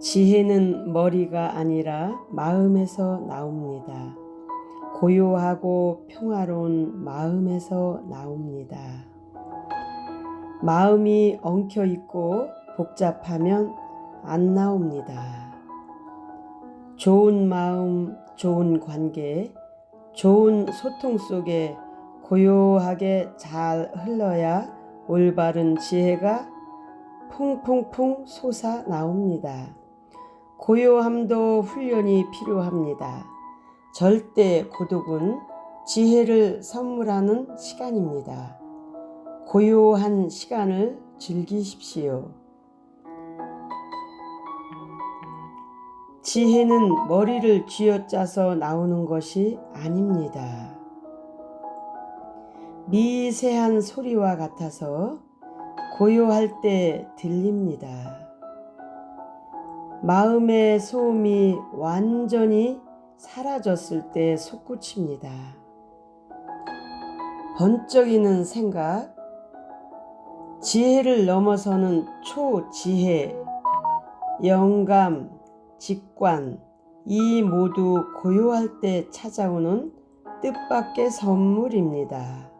지혜는 머리가 아니라 마음에서 나옵니다. 고요하고 평화로운 마음에서 나옵니다. 마음이 엉켜 있고 복잡하면 안 나옵니다. 좋은 마음, 좋은 관계, 좋은 소통 속에 고요하게 잘 흘러야 올바른 지혜가 풍풍풍 솟아 나옵니다. 고요함도 훈련이 필요합니다. 절대 고독은 지혜를 선물하는 시간입니다. 고요한 시간을 즐기십시오. 지혜는 머리를 쥐어짜서 나오는 것이 아닙니다. 미세한 소리와 같아서 고요할 때 들립니다. 마음의 소음이 완전히 사라졌을 때 솟구칩니다. 번쩍이는 생각, 지혜를 넘어서는 초지혜, 영감, 직관, 이 모두 고요할 때 찾아오는 뜻밖의 선물입니다.